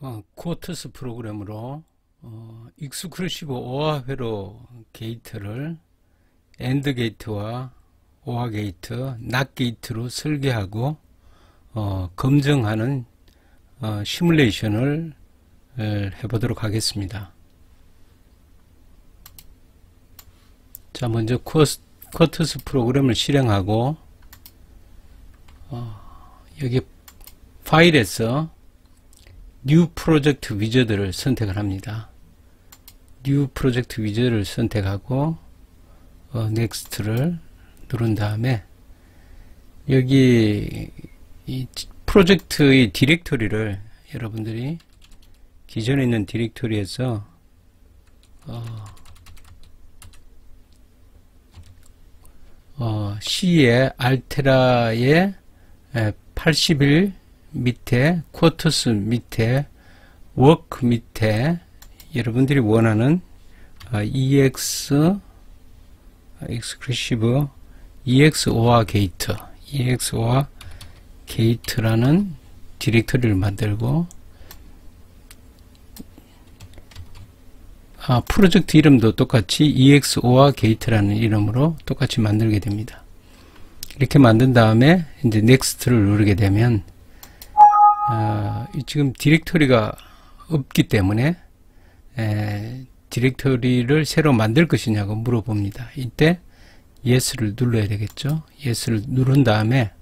어, 쿼터스 프로그램으로 어, 익스크루시브 오화 회로 게이트를 엔드 게이트와 오화 게이트, 낫 게이트로 설계하고 어, 검증하는 어, 시뮬레이션을 해보도록 하겠습니다. 자 먼저 쿼터스 프로그램을 실행하고 어, 여기 파일에서 뉴 프로젝트 위저드를 선택을 합니다. 뉴 프로젝트 위저드를 선택하고 어, 넥스트를 누른 다음에 여기 이 프로젝트의 디렉토리를 여러분들이 기존에 있는 디렉토리에서 어, 어, C의 알테라의 81 밑에 쿼터스 밑에 워크 밑에 여러분들이 원하는 EX 익스크루시브 EXOR 게이트 EXOR 게이트라는 디렉터리를 만들고 아, 프로젝트 이름도 똑같이 EXOR 게이트라는 이름으로 똑같이 만들게 됩니다. 이렇게 만든 다음에 이제 넥스트를 누르게 되면 어, 지금 디렉토리가 없기 때문에 에, 디렉토리를 새로 만들 것이냐고 물어봅니다. 이때 yes를 눌러야 되겠죠. yes를 누른 다음에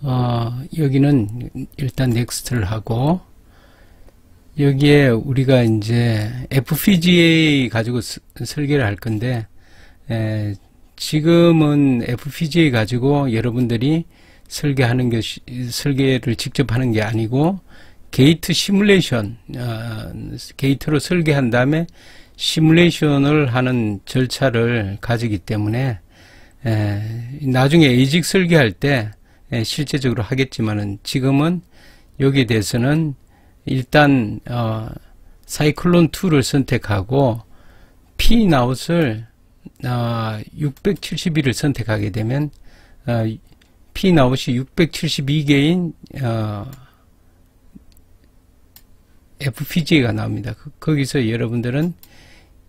어, 여기는 일단 next를 하고 여기에 우리가 이제 FPGA 가지고 스, 설계를 할 건데 에, 지금은 FPGA 가지고 여러분들이 설계하는 것이 설계를 직접 하는 게 아니고 게이트 시뮬레이션 어, 게이트로 설계한 다음에 시뮬레이션을 하는 절차를 가지기 때문에 에, 나중에 에이직 설계할 때 에, 실제적으로 하겠지만은 지금은 여기에 대해서는 일단 어, 사이클론 2를 선택하고 P 나웃을 어, 671을 선택하게 되면 어, P 나웃이 672개인 어, FPGA가 나옵니다. 그, 거기서 여러분들은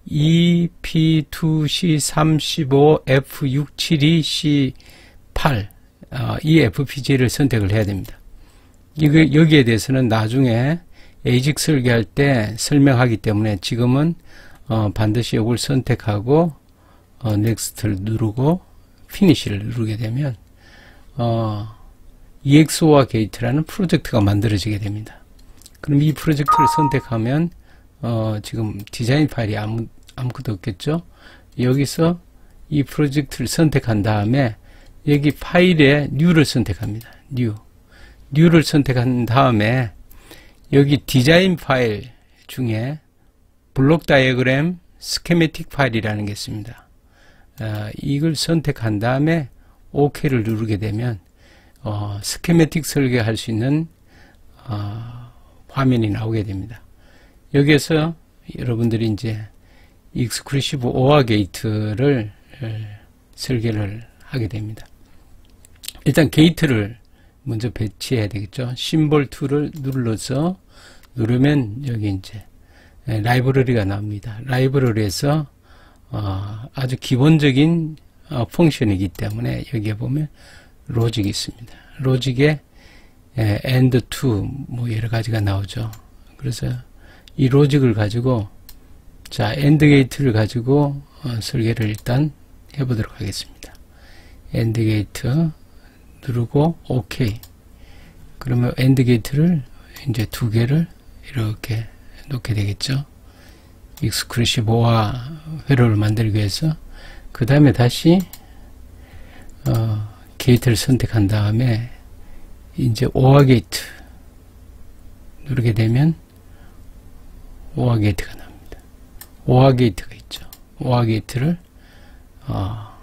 EP2C35F672C8 어, 이 FPGA를 선택을 해야 됩니다. 이거, 여기에 대해서는 나중에 에이직 설계할 때 설명하기 때문에 지금은 어, 반드시 이걸 선택하고 어, 넥스트를 누르고 피니시를 누르게 되면 어, EXO와 게이트라는 프로젝트가 만들어지게 됩니다. 그럼 이 프로젝트를 선택하면 어, 지금 디자인 파일이 아무, 아무것도 없겠죠. 여기서 이 프로젝트를 선택한 다음에 여기 파일에 뉴를 선택합니다. 뉴. 뉴를 선택한 다음에 여기 디자인 파일 중에 블록 다이어그램 스케메틱 파일이라는 게 있습니다. 어, 이걸 선택한 다음에 OK를 누르게 되면 어, 스케메틱 설계할 수 있는 어, 화면이 나오게 됩니다. 여기에서 여러분들이 이제 익스크루시브 오화 게이트를 설계를 하게 됩니다. 일단 게이트를 먼저 배치해야 되겠죠. 심볼 2를 눌러서 누르면 여기 이제 라이브러리가 나옵니다. 라이브러리에서 어, 아주 기본적인 어, 펑션이기 때문에 여기에 보면 로직이 있습니다. 로직에 에, and to 뭐 여러 가지가 나오죠. 그래서 이 로직을 가지고 자 and 게이트를 가지고 어, 설계를 일단 해보도록 하겠습니다. and 게이트 누르고 OK. 그러면 and 게이트를 이제 두 개를 이렇게 놓게 되겠죠. 익스크루시브와 회로를 만들기 위해서 그 다음에 다시 어, 게이트를 선택한 다음에 이제 오화 게이트 누르게 되면 오화 게이트가 나옵니다. 오화 게이트가 있죠. 오화 게이트를 어,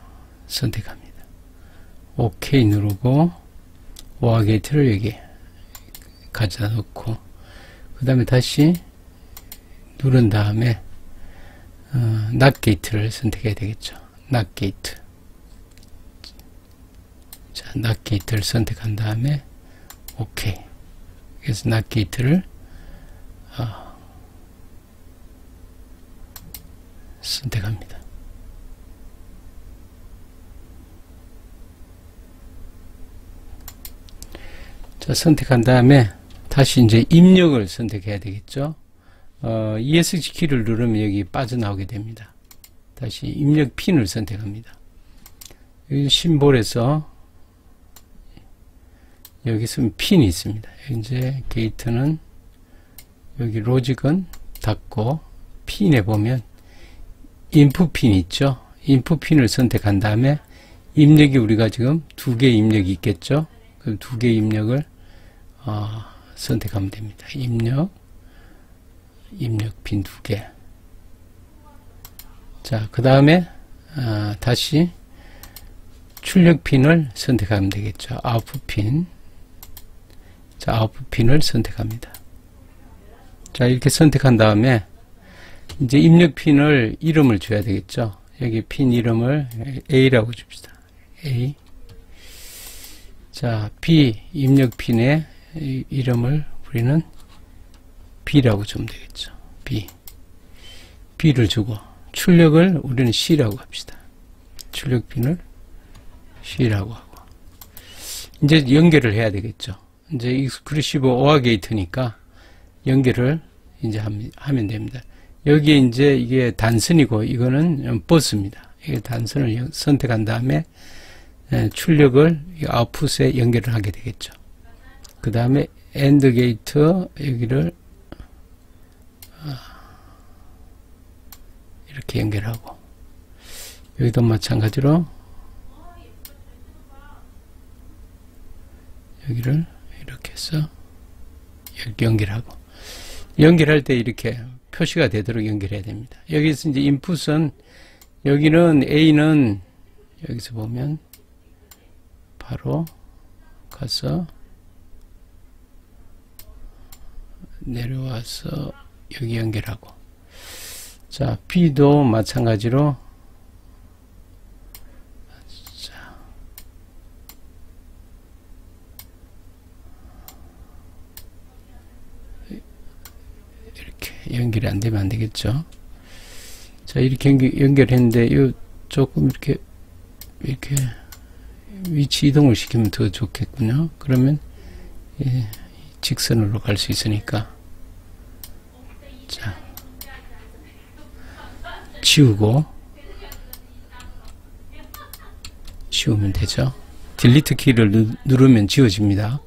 선택합니다. OK 누르고 오화 게이트를 여기 가져다 놓고 그 다음에 다시 누른 다음에 어, 낫 게이트를 선택해야 되겠죠. 낫 게이트 자, 낫 게이트를 선택한 다음에 OK 그래서 낫 게이트를 어, 선택합니다. 자, 선택한 다음에 다시 이제 입력을 선택해야 되겠죠. 어, ESC 키를 누르면 여기 빠져나오게 됩니다. 다시 입력 핀을 선택합니다. 심볼에서 여기 있으면 핀이 있습니다. 이제 게이트는 여기 로직은 닫고 핀에 보면 인풋 핀이 있죠. 인풋 핀을 선택한 다음에 입력이 우리가 지금 두 개 입력이 있겠죠. 그두개 입력을 어, 선택하면 됩니다. 입력, 입력 핀 두 개. 자, 그 다음에 어, 다시 출력 핀을 선택하면 되겠죠. 아웃풋 핀. 자, 아웃풋 핀을 선택합니다. 자, 이렇게 선택한 다음에 이제 입력 핀을 이름을 줘야 되겠죠. 여기 핀 이름을 A라고 줍시다. A. 자, B 입력 핀의 이름을 우리는 B라고 주면 되겠죠. B. B를 주고 출력을 우리는 C라고 합시다. 출력 핀을 C라고 하고 이제 연결을 해야 되겠죠. 이제 익스크루시브 오화 게이트니까 연결을 이제 하면 됩니다. 여기에 이제 이게 단선이고 이거는 버스입니다. 이게 단선을 선택한 다음에 출력을 아웃풋에 연결을 하게 되겠죠. 그 다음에 엔드 게이트 여기를 이렇게 연결하고. 여기도 마찬가지로 여기를 이렇게 해서 이렇게 연결하고. 연결할 때 이렇게 표시가 되도록 연결해야 됩니다. 여기서 이제 인풋은 여기는 A는 여기서 보면 바로 가서 내려와서 여기 연결하고 자 B도 마찬가지로. 자. 이렇게 연결이 안 되면 안 되겠죠? 자 이렇게 연결, 연결 했는데 요 조금 이렇게 이렇게 위치 이동을 시키면 더 좋겠군요. 그러면 예, 직선으로 갈 수 있으니까. 자, 지우고 지우면 되죠. 딜리트 키를 누르면 지워집니다.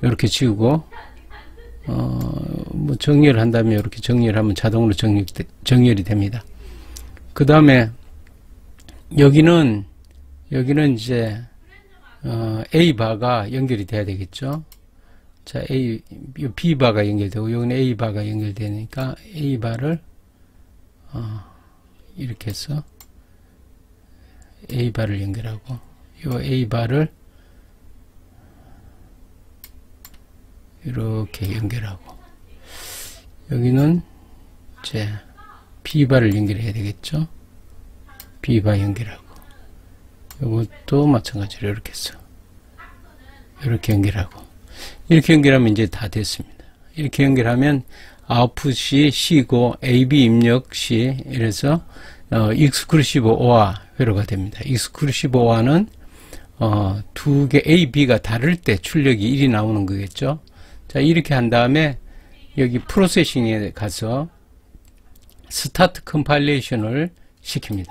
이렇게 지우고 어, 뭐 정리를 한다면 이렇게 정리를 하면 자동으로 정리, 정렬이 됩니다. 그 다음에 여기는 여기는 이제 어, A바가 연결이 돼야 되겠죠. 자, A, B바가 연결되고, 여기는 A바가 연결되니까 A바를, 어, 이렇게 해서 A바를 연결하고, 요 A바를 이렇게 연결하고, 여기는 이제 B바를 연결해야 되겠죠? B바 연결하고, 이것도 마찬가지로 이렇게 해서, 이렇게 연결하고, 이렇게 연결하면 이제 다 됐습니다. 이렇게 연결하면 아웃풋이 C고 AB 입력 C 이래서 어, 익스크루시브 오화 회로가 됩니다. 익스크루시브 오화는 어, 두 개 A, B가 다를 때 출력이 1이 나오는 거겠죠. 자 이렇게 한 다음에 여기 프로세싱에 가서 스타트 컴파일레이션을 시킵니다.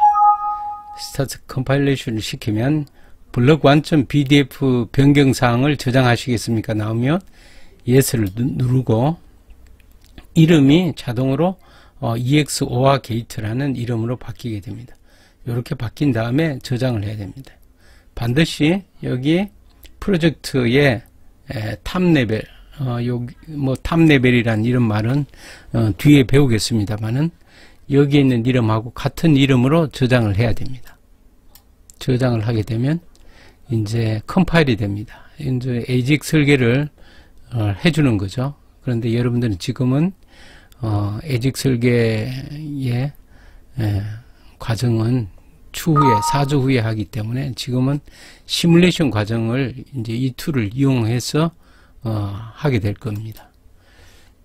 스타트 컴파일레이션을 시키면 블럭 완점 pdf 변경사항을 저장하시겠습니까? 나오면 yes를 누르고 이름이 자동으로 어, EX5화 게이트라는 이름으로 바뀌게 됩니다. 이렇게 바뀐 다음에 저장을 해야 됩니다. 반드시 여기 프로젝트의 에, 탑 레벨, 어, 여기 뭐탑 레벨이란 이런 말은 어, 뒤에 배우겠습니다만은 여기에 있는 이름하고 같은 이름으로 저장을 해야 됩니다. 저장을 하게 되면 이제 컴파일이 됩니다. 이제 에이직 설계를 어, 해주는 거죠. 그런데 여러분들은 지금은 어, 에이직 설계의 에, 과정은 추후에 4주 후에 하기 때문에 지금은 시뮬레이션 과정을 이제 이 툴을 이용해서 어, 하게 될 겁니다.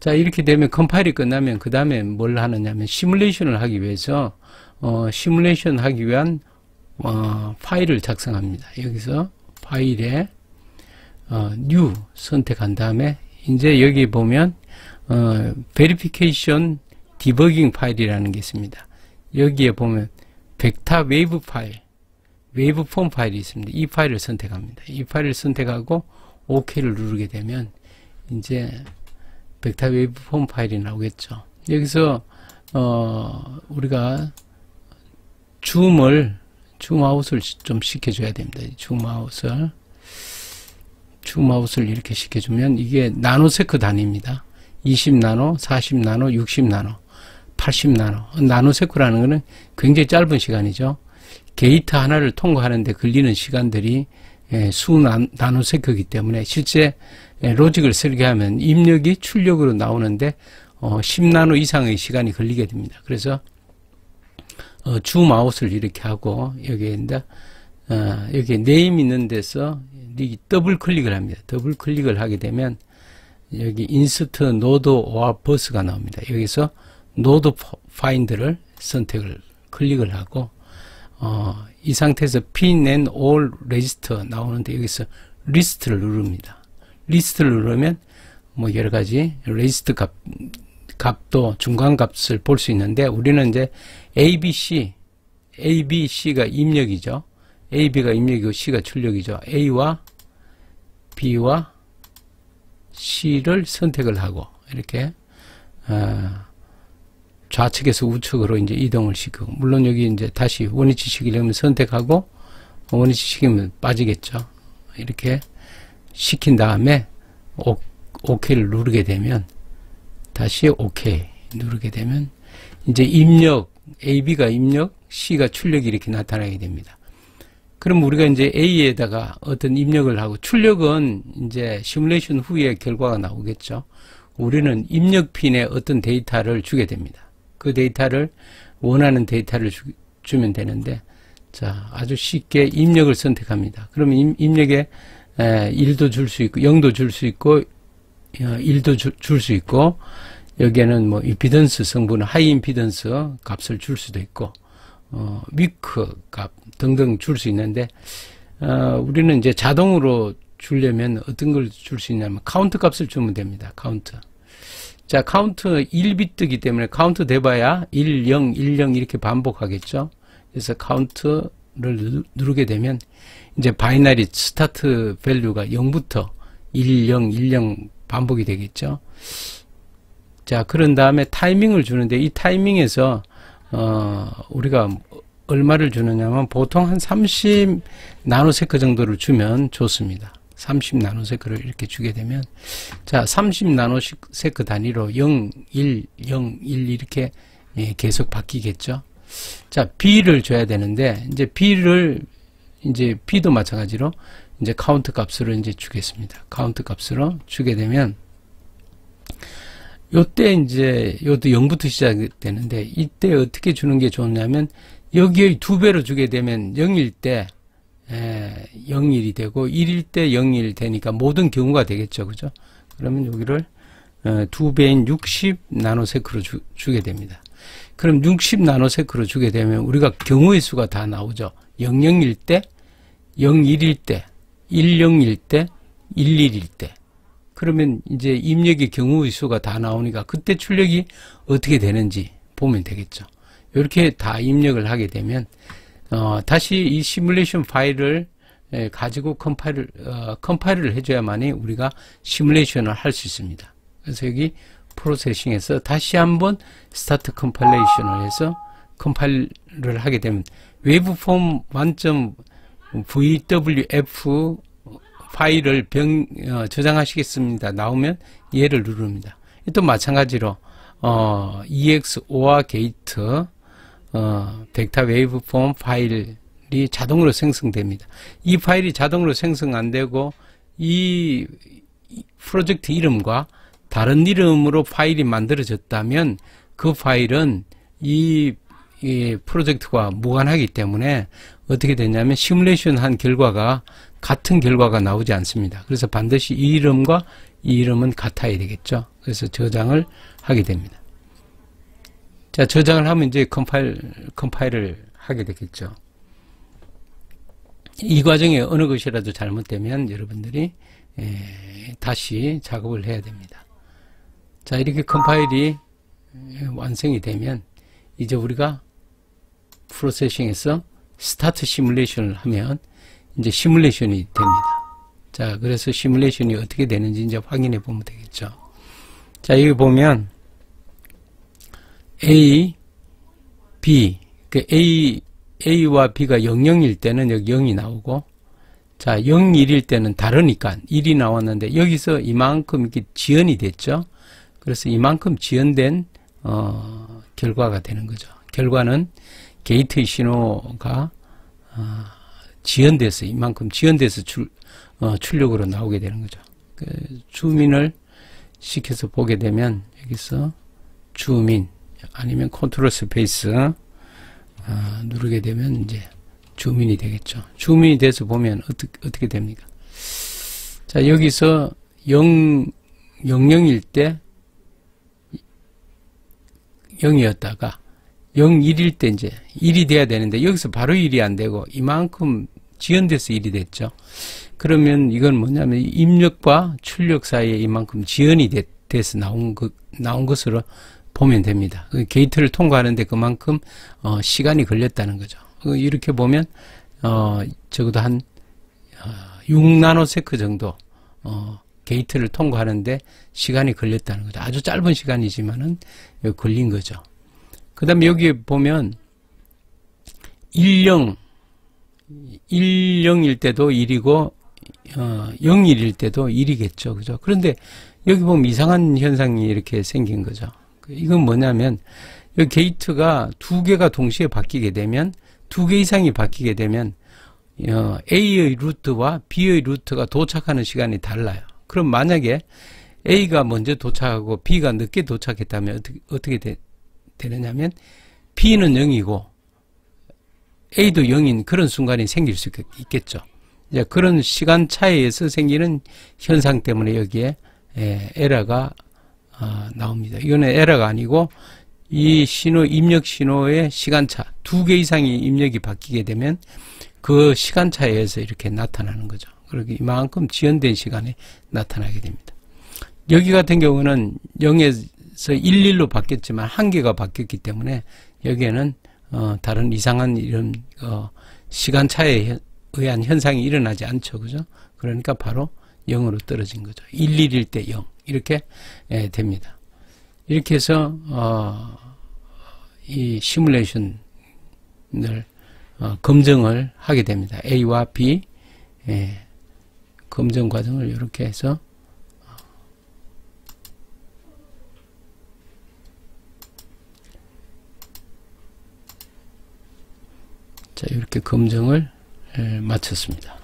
자 이렇게 되면 컴파일이 끝나면 그 다음에 뭘 하느냐면 시뮬레이션을 하기 위해서 어, 시뮬레이션 하기 위한 어, 파일을 작성합니다. 여기서 파일에 어, new 선택한 다음에 이제 여기 보면 어, verification debugging 파일이라는 게 있습니다. 여기에 보면 벡터 웨이브 파일, 웨이브 폼 파일이 있습니다. 이 파일을 선택합니다. 이 파일을 선택하고 OK를 누르게 되면 이제 벡터 웨이브 폼 파일이 나오겠죠. 여기서 어, 우리가 줌을 줌아웃을 좀 시켜줘야 됩니다. 줌아웃을 줌아웃을 이렇게 시켜주면 이게 나노세크 단위입니다. 20나노, 40나노, 60나노, 80나노. 나노세크라는 것은 굉장히 짧은 시간이죠. 게이트 하나를 통과하는데 걸리는 시간들이 예, 수 나노세크이기 때문에 실제 예, 로직을 설계하면 입력이 출력으로 나오는데 10나노 어, 이상의 시간이 걸리게 됩니다. 그래서 어, 줌아웃을 이렇게 하고 여기에 이제 어, 여기 네임 있는 데서 더블 클릭을 합니다. 더블 클릭을 하게 되면 여기 인스트 노드 오아 버스가 나옵니다. 여기서 노드 파인드를 선택을 클릭을 하고 어, 이 상태에서 pin and all register 나오는데 여기서 리스트를 누릅니다. 리스트를 누르면 뭐 여러 가지 레지스트 값 값도 중간 값을 볼 수 있는데 우리는 이제 A, B, C, A, B, C가 입력이죠. A, B가 입력이고 C가 출력이죠. A와 B와 C를 선택을 하고 이렇게 어, 좌측에서 우측으로 이제 이동을 시키고 물론 여기 이제 다시 원위치 시키려면 선택하고 원위치 시키면 빠지겠죠. 이렇게 시킨 다음에 오, OK를 누르게 되면 다시 OK 누르게 되면 이제 입력 AB가 입력 C가 출력이 이렇게 나타나게 됩니다. 그럼 우리가 이제 A에다가 어떤 입력을 하고 출력은 이제 시뮬레이션 후에 결과가 나오겠죠. 우리는 입력 핀에 어떤 데이터를 주게 됩니다. 그 데이터를 원하는 데이터를 주, 면 되는데 자 아주 쉽게 입력을 선택합니다. 그러면 입력에 1도 줄 수 있고 0도 줄 수 있고 1도 줄 수 있고 여기에는 뭐 임피던스 성분 하이 임피던스 값을 줄 수도 있고 어, 위크 값 등등 줄 수 있는데 어, 우리는 이제 자동으로 주려면 어떤 걸 줄 수 있냐면 카운트 값을 주면 됩니다. 카운트. 자, 카운트 1비트이기 때문에 카운트 돼봐야 1, 0, 1, 0 이렇게 반복하겠죠. 그래서 카운트를 누르게 되면 이제 바이너리 스타트 밸류가 0부터 1, 0, 1, 0 반복이 되겠죠. 자, 그런 다음에 타이밍을 주는데 이 타이밍에서 어, 우리가 얼마를 주느냐면 보통 한 30 나노세크 정도를 주면 좋습니다. 30 나노세크를 이렇게 주게 되면 자, 30 나노세크 단위로 0, 1, 0, 1 이렇게 예, 계속 바뀌겠죠. 자, B를 줘야 되는데 이제 B를 이제 B도 마찬가지로 이제 카운트 값으로 이제 주겠습니다. 카운트 값으로 주게 되면 요때 이제 요도 0부터 시작되는데 이때 어떻게 주는 게 좋냐면 여기에 두 배로 주게 되면 0일 때 에, 0일이 되고 1일 때 0일 되니까 모든 경우가 되겠죠. 그죠? 그러면 여기를 어, 두 배인 60 나노세크로 주, 주게 됩니다. 그럼 60 나노세크로 주게 되면 우리가 경우의 수가 다 나오죠. 00일 때, 01일 때, 10일 때, 11일 때. 그러면 이제 입력의 경우의 수가 다 나오니까 그때 출력이 어떻게 되는지 보면 되겠죠. 이렇게 다 입력을 하게 되면 어, 다시 이 시뮬레이션 파일을 에, 가지고 컴파일을 어, 컴파일을 해줘야만이 우리가 시뮬레이션을 할 수 있습니다. 그래서 여기 프로세싱에서 다시 한번 스타트 컴파일레이션을 해서 컴파일을 하게 되면 웨브폼 만점 VWF 파일을 병, 어, 저장하시겠습니다. 나오면 얘를 누릅니다. 또 마찬가지로 어, EXOR 게이트 어, 벡터 웨이브 폼 파일이 자동으로 생성됩니다. 이 파일이 자동으로 생성 안 되고 이 프로젝트 이름과 다른 이름으로 파일이 만들어졌다면 그 파일은 이, 이 프로젝트와 무관하기 때문에 어떻게 되냐면 시뮬레이션 한 결과가 같은 결과가 나오지 않습니다. 그래서 반드시 이 이름과 이 이름은 같아야 되겠죠. 그래서 저장을 하게 됩니다. 자, 저장을 하면 이제 컴파일, 컴파일을 하게 되겠죠. 이 과정에 어느 것이라도 잘못되면 여러분들이 에, 다시 작업을 해야 됩니다. 자, 이렇게 컴파일이 완성이 되면 이제 우리가 프로세싱에서 스타트 시뮬레이션을 하면 이제 시뮬레이션이 됩니다. 자, 그래서 시뮬레이션이 어떻게 되는지 이제 확인해 보면 되겠죠. 자, 여기 보면 A, B, 그 A, A와 B가 00일 때는 여기 0이 나오고 자, 01일 때는 다르니까 1이 나왔는데 여기서 이만큼 이렇게 지연이 됐죠. 그래서 이만큼 지연된 어, 결과가 되는 거죠. 결과는 게이트 신호가 어, 지연돼서 이만큼 지연돼서 출, 어, 출력으로 나오게 되는 거죠. 그 주민을 시켜서 보게 되면 여기서 주민 아니면 컨트롤 스페이스 어, 누르게 되면 이제 주민이 되겠죠. 주민이 돼서 보면 어떻게, 어떻게 됩니까? 자, 여기서 0, 00일 때 0이었다가 01일 때 이제 1이 돼야 되는데 여기서 바로 1이 안 되고 이만큼 지연돼서 1이 됐죠. 그러면 이건 뭐냐면 입력과 출력 사이에 이만큼 지연이 돼, 서 나온 것, 나온 것으로 보면 됩니다. 그 게이트를 통과하는데 그만큼 어, 시간이 걸렸다는 거죠. 그 이렇게 보면 어, 적어도 한 어, 6나노세크 정도 어, 게이트를 통과하는데 시간이 걸렸다는 거죠. 아주 짧은 시간이지만은 걸린 거죠. 그 다음에 여기 보면 10, 10일 때도 1이고, 어, 01일 때도 1이겠죠. 그죠? 그런데 여기 보면 이상한 현상이 이렇게 생긴 거죠. 이건 뭐냐면, 여기 게이트가 두 개가 동시에 바뀌게 되면, 두 개 이상이 바뀌게 되면, 어, A의 루트와 B의 루트가 도착하는 시간이 달라요. 그럼 만약에 A가 먼저 도착하고 B가 늦게 도착했다면 어떻게, 어떻게 되, 되느냐면 B는 0이고 A도 0인 그런 순간이 생길 수 있겠죠. 이제 그런 시간 차이에서 생기는 현상 때문에 여기에 에, 에러가 어, 나옵니다. 이거는 에러가 아니고 이 신호 입력 신호의 시간차 두 개 이상의 입력이 바뀌게 되면 그 시간차에 의해서 이렇게 나타나는 거죠. 그렇게 이만큼 지연된 시간에 나타나게 됩니다. 여기 같은 경우는 0에서 1, 1로 바뀌었지만 한 개가 바뀌었기 때문에 여기에는 어, 다른 이상한 이런 어, 시간차에 의한 현상이 일어나지 않죠. 그죠? 그러니까 바로 0으로 떨어진 거죠. 1, 1일 때 0. 이렇게 예, 됩니다. 이렇게 해서 어, 이 시뮬레이션을 어, 검증을 하게 됩니다. A와 B 예, 검증 과정을 이렇게 해서 자 이렇게 검증을 마쳤습니다.